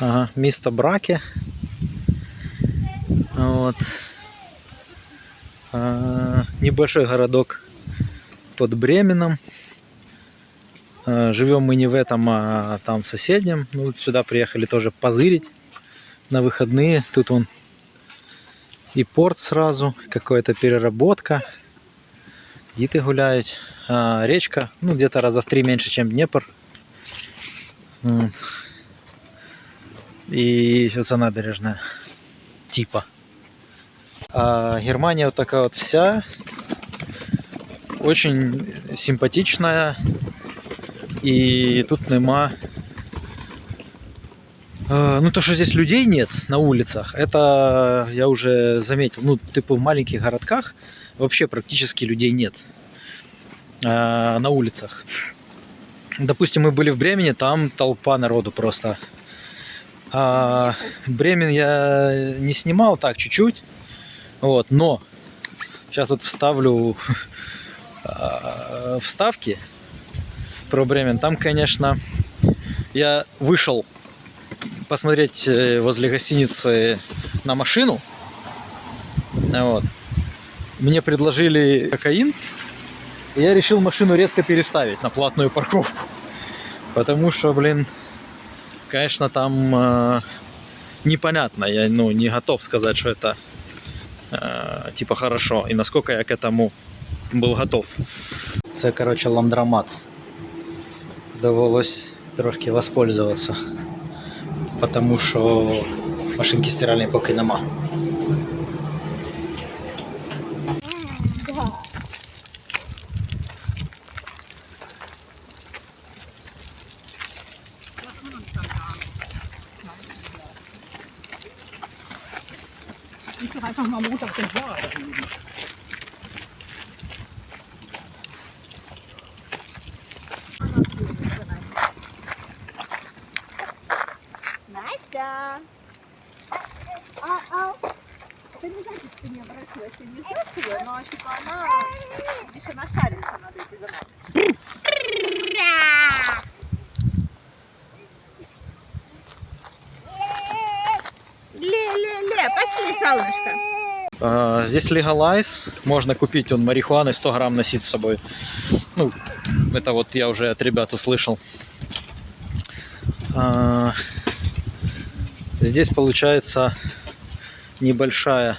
Ага, місто Браке. Вот. А, небольшой городок под Бременом. А, живем мы не в этом, а там в соседнем. Ну, сюда приехали тоже позырить на выходные. Тут он и порт сразу, какая-то переработка. Діти гуляють. А, речка, ну, где-то раза в три меньше, чем Днепр. Вот. И оце набережная. Типа. А Германия вот такая вот вся. Очень симпатичная. И тут нема. А, Ну, то, что здесь людей нет на улицах, это я уже заметил. Ну, типа в маленьких городках вообще практически людей нет а, на улицах. Допустим, мы были в Бремени, там толпа народу просто. А, Бремен я не снимал так чуть-чуть. Вот, но сейчас вот вставлю а, вставки про Бремен. Там, конечно, я вышел посмотреть э, возле гостиницы на машину. Вот. Мне предложили кокаин, и я решил машину резко переставить на платную парковку. Потому что, блин, конечно, там э, непонятно. Я ну, не готов сказать, что это э, типа хорошо. И насколько я к этому был готов. Це, короче, ландромат. Довелось трошки воспользоваться. Потому що машинки стиральної поки нема. Ich doch einfach mal Montag den Bohrer. Настя! Ты не знаешь, что ты не обратилась, ты не знаешь ее, но типа она еще нашарится над эти занятия. Ле-ле-ле, Здесь легалайз, можно купить он марихуаны 100 грамм носить с собой. Ну, это вот я уже от ребят услышал. А, Здесь получается небольшая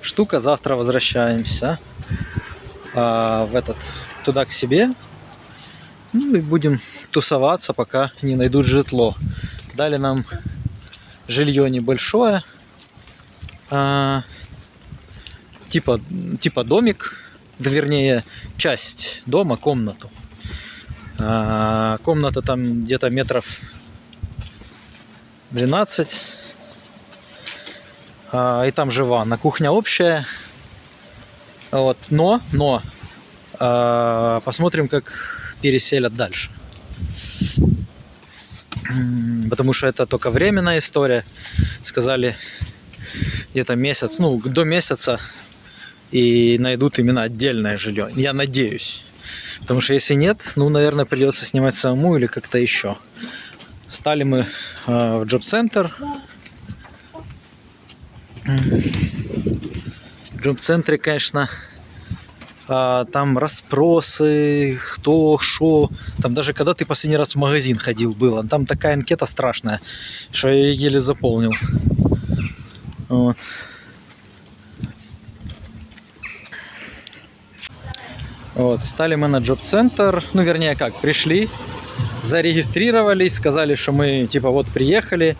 штука. Завтра возвращаемся а, в этот туда к себе. Ну и будем тусоваться, пока не найдут житло. Дали нам жилье небольшое. Типа, типа домик, да вернее, часть дома, комнату. А, комната там где-то метров 12. А, и там же ванна. Кухня общая. Вот. Но, но, а, посмотрим, как переселят дальше. Потому что это только временная история. Сказали где-то месяц, ну, до месяца и найдут именно отдельное жилье. Я надеюсь. Потому что если нет, ну, наверное, придется снимать самому или как-то еще. Стали мы э, в джоб-центр. В джоб-центре, конечно, а, там расспросы, кто, что. Там даже когда ты последний раз в магазин ходил, было. Там такая анкета страшная, что я еле заполнил. Вот. Вот, стали мы на джоб-центр, ну, вернее, как, пришли, зарегистрировались, сказали, що ми, типа, от приїхали.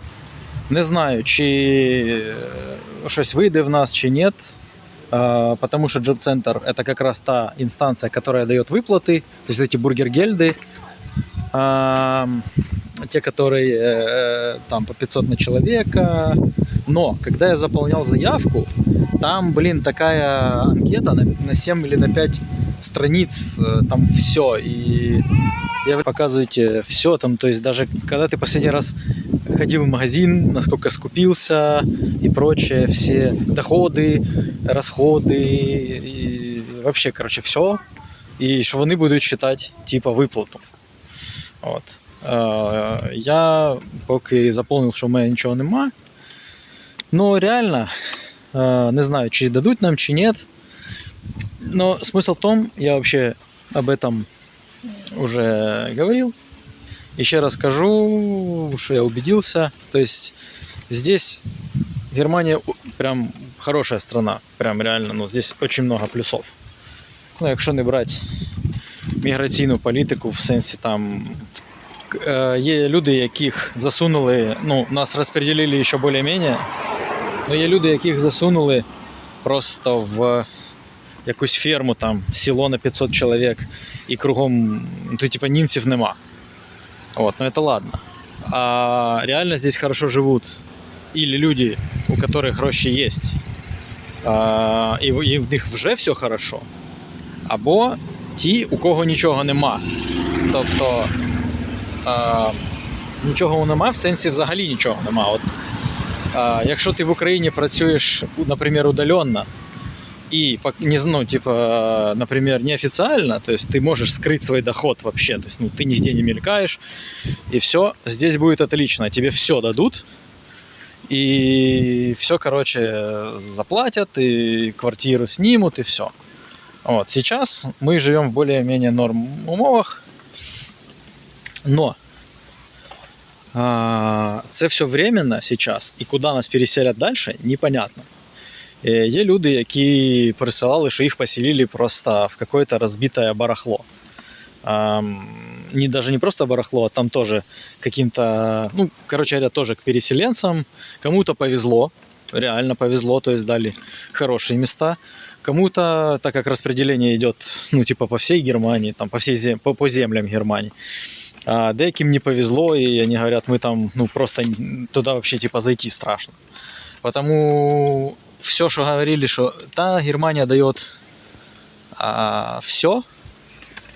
Не знаю, чи е, щось вийде в нас, чи ні. А, Потому что джоб-центр это как раз та инстанция, которая дает выплаты, то есть эти бургер-гельды, а, те, которые э, там по 500 на человека. Но когда я заполнял заявку, там, блин, такая анкета на 7 или на 5 страниц, э, там все. И я показываете все там, то есть даже когда ты последний раз ходил в магазин, насколько скупился и прочее, все доходы, расходы и вообще, короче, все. І що вони будуть считати типа виплату. От. Е, я поки заповнив, що в мене нічого нема. Ну, реально, е, не знаю, чи дадуть нам, чи ні. Но смысл в том, я вообще об этом уже говорил. Еще раз скажу, что я убедился. То есть здесь Германия у- прям хорошая страна. Прям реально, ну, здесь очень много плюсов. Ну, якщо не брати міграційну політику в сенсі там. к- е, Є люди, яких засунули, ну, нас розподілили ще більш-менш, але є люди, яких засунули просто в якусь ферму, там, село на 500 чоловік, і кругом, ну, то, типа, німців нема. Вот, но это ладно. А реально здесь хорошо живут или люди, у которых гроші а, і, і в них вже все хорошо, або ті, у кого нічого нема. Тобто а, нічого нема, в сенсі взагалі нічого нема. От, а, якщо ти в Україні працюєш, наприклад, удаленно, и, не ну, типа, например, неофициально, то есть ты можешь скрыть свой доход вообще, то есть ну, ты нигде не мелькаешь, и все, здесь будет отлично, тебе все дадут, и все, короче, заплатят, и квартиру снимут, и все. Вот, сейчас мы живем в более-менее норм умовах, но а, це все временно сейчас, і куди нас переселять далі, непонятно. Е, Є люди, які присилали, що їх поселили просто в какое-то розбите барахло. Ам, не, даже не просто барахло, а там тоже каким-то, ну, короче говоря, тоже к переселенцам. Кому-то повезло, реально повезло, то есть дали хорошие места. Кому-то, так как распределение идет, ну, типа по всей Германии, там, по, всей зем- по, по землям Германии, а деяким не повезло, и они говорят, мы там, ну, просто туда вообще, типа, зайти страшно. Потому все, что говорили, что та Германия дает а, все,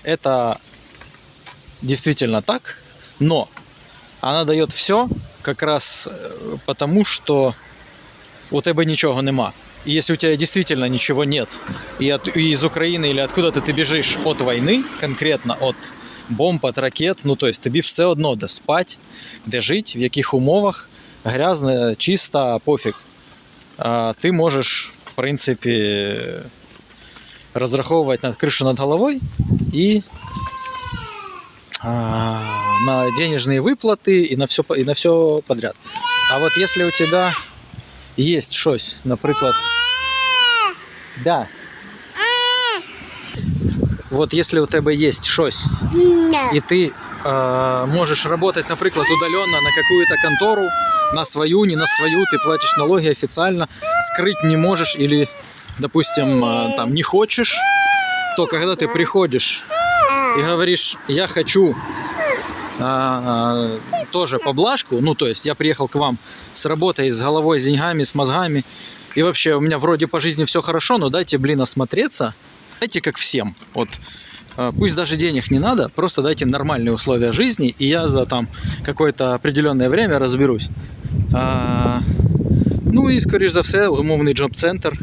это действительно так, но она дает все как раз э, потому, что у тебя ничего нема. И если у тебя действительно ничего нет, и, от- и из Украины или откуда-то ты бежишь от войны, конкретно от бомб, от ракет, ну то есть тобі все одно де спать, де жить, в яких умовах, грязно, чисто, пофіг. А, ти можеш, в принципі, розраховувати на кришу над головою і а, на денежные выплаты и на все, и на все подряд. А вот если у тебя есть щось, наприклад, да. Вот если у тебе есть щось, и ты э, можешь работать, например, удаленно на какую-то контору, на свою, не на свою, ты платишь налоги официально, скрыть не можешь или, допустим, э, там не хочешь, то когда ты приходишь и говоришь, я хочу а, тоже поблажку, ну то есть я приехал к вам с работой, с головой, с деньгами, с мозгами, и вообще у меня вроде по жизни все хорошо, но дайте, блин, осмотреться, дайте как всем, вот а, Пусть даже денег не надо, просто дайте нормальные условия жизни, и я за там какое-то определенное время разберусь. А, ну і, скоріш за все, умовний джоб-центр.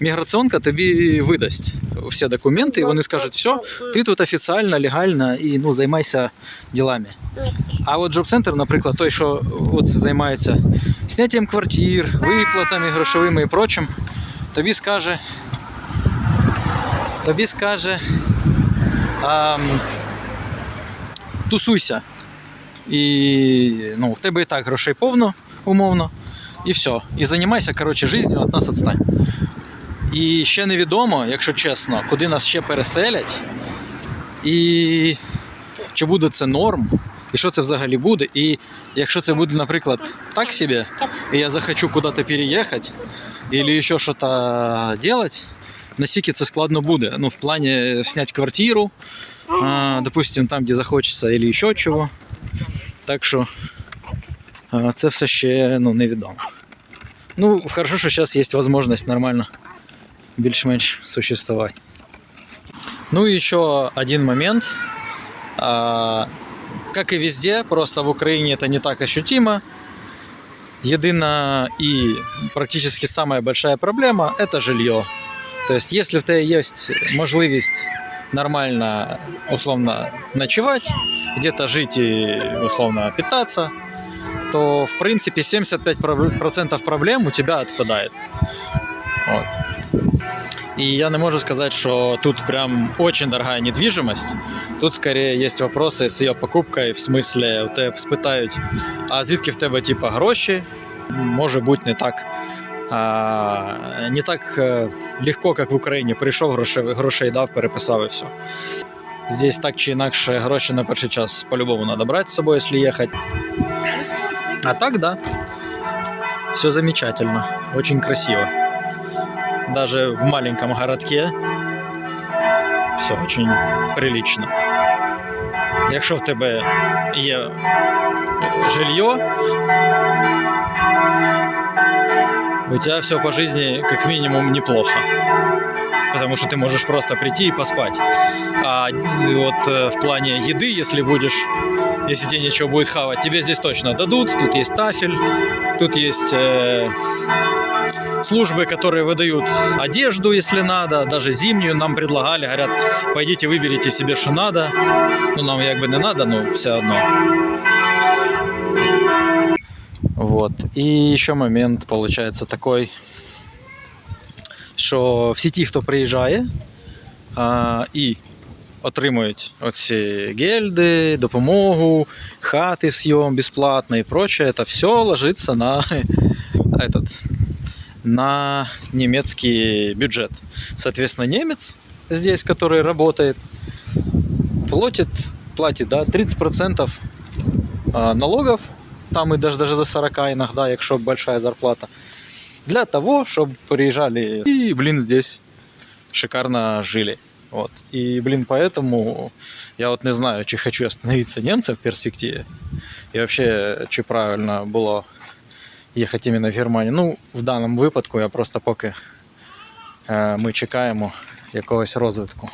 Міграціонка тобі видасть всі документи, і вони скажуть, все, ти тут офіційно, легально і ну, займайся ділами. А от джоб-центр, наприклад, той, що от займається зняттям квартир, виплатами грошовими і прочим, тобі скаже, тобі скаже, ам, тусуйся. І ну, в тебе і так грошей повно, умовно, і все. І займайся, коротше, життю, від нас відстань. І ще невідомо, якщо чесно, куди нас ще переселять, і чи буде це норм, і що це взагалі буде. І якщо це буде, наприклад, так собі, і я захочу куди-то переїхати, або ще щось робити, наскільки це складно буде. Ну, в плані зняти квартиру, а, допустим, там, де захочеться, або ще чого. Так що а, це все ще ну, невідомо. Ну, хорошо, що зараз є можливість нормально більш-менш существовать. Ну и еще один момент. А, как и везде, просто в Украине это не так ощутимо. Єдина и практически самая большая проблема – это жилье. То есть, если в тебе есть можливість нормально, условно, ночевать, где-то жить и, условно, питаться, то, в принципе, 75% проблем у тебя отпадает. Вот. И я не можу сказати, що тут прям очень дорогая недвижимость. Тут скорее є вопроси з її покупкою, в смислі, у тебе спитають, а звідки в тебе типа гроші? Може бути не так. А, не так е, легко, як в Україні. Прийшов, грошей, грошей дав, переписав і все. Здесь так чи інакше гроші на перший час по-любому треба брати з собою, якщо їхати. А так, да. Все замечательно. Очень красиво. Даже в маленьком городке все очень прилично. Якщо в тебе є жилье, у тебя все по жизни как минимум неплохо. Потому что ты можешь просто прийти и поспать. А вот э, в плане еды, если будешь, если тебе нечего будет хавать, тебе здесь точно дадут. Тут есть тафель, тут есть э, службы, которые выдают одежду, если надо, даже зимнюю нам предлагали, говорят, пойдите выберите себе, что надо. Ну, нам как бы не надо, но все одно. Вот. И еще момент получается такой, що всі ті, хто приїжджає а, і отримують оці гельди, допомогу, хати в съем бесплатно и прочее, это все ложится на этот на немецкий бюджет. Соответственно, немец здесь, который работает, платит, платит да, 30% а, налогов, там и даже, даже до 40 иногда, якщо большая зарплата, для того, чтобы приезжали и, блин, здесь шикарно жили. Вот. И, блин, поэтому я вот не знаю, чи хочу я становиться немцем в перспективе, і вообще, чи правильно було їхати іменно в Германію. Ну, в даному випадку я просто поки е, ми чекаємо якогось розвитку.